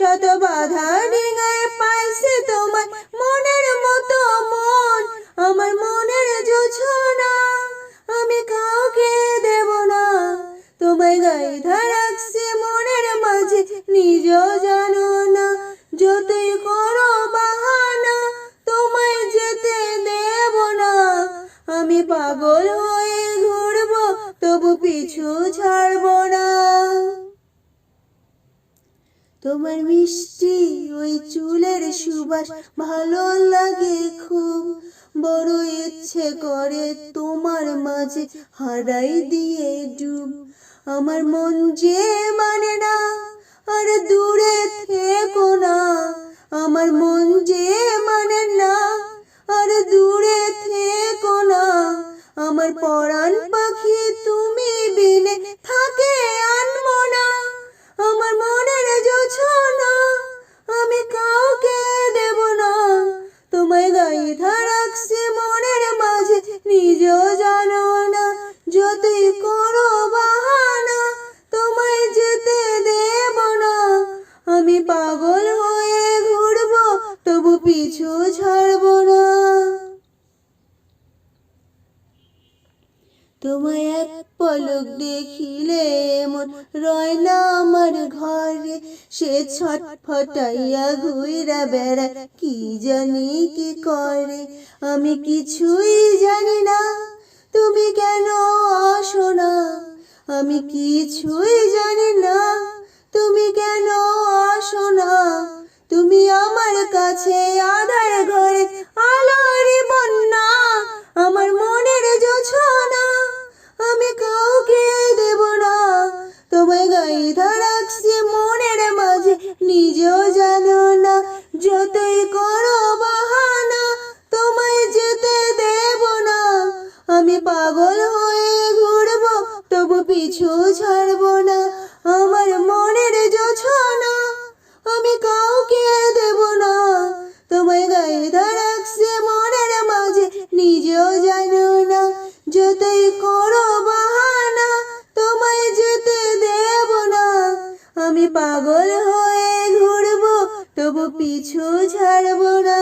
শত বাধা ডিঙায় পাইছে তোমার মনের মতো মন। আমার মনের জোছনা আমি কাউকে দেব না। তোমায় গায়ে রাখছি মনের মাঝে, নিজ জানো না যতই করো বাহানা, তোমায় যেতে দেব না। আমি পাগল হয়ে ঘুরবো, তবু পিছু ছাড়বো না তোমার মিষ্টি ওই চুলের সুবাস ভালো লাগে খুব। বড় ইচ্ছে করে তোমার মাঝে হারাই দিয়ে ডুব। আমার মন যে মানে না, আর দূরে থেকো না। আমার মন যে মানে না, আর দূরে থেকো না। আমার পরাণ পাখি তুমি যতই করো বাহানা, তোমায় যেতে দেব না। আমি পাগল হয়ে ঘুরবো, তবু পিছু ছাড়বো না। তোমায় এক পলক দেখিলে মন রয় না আমার ঘরে। সে ছটফটাইয়া ঘুইরা বেড়া কি জানি কি করে? আমি কিছুই জানি না, তুমি কেন আমি কিছুই জানি না। তুমি কেন আসো না? তুমি আমার কাছে আধার ঘরে আলোরই বন্যা। আমার মনের জোছনা আমি কাউকে দেব না। তোমায় গায়ে রাখছি মনের মাঝে, নিজেও জানো না যতই করো বাহানা, তোমায় যেতে দেব না। আমি পাগল ছাড়বো না, আমার মনের জোছনা। আমি কাউকে দেব না, তোমায় গায়ে রাখছে মনের মাঝে, নিজেও জানো না যতই করো বাহানা, তোমায় যেতে দেব না। আমি পাগল হয়ে ঘুরবো, তবু পিছু ছাড়বো না।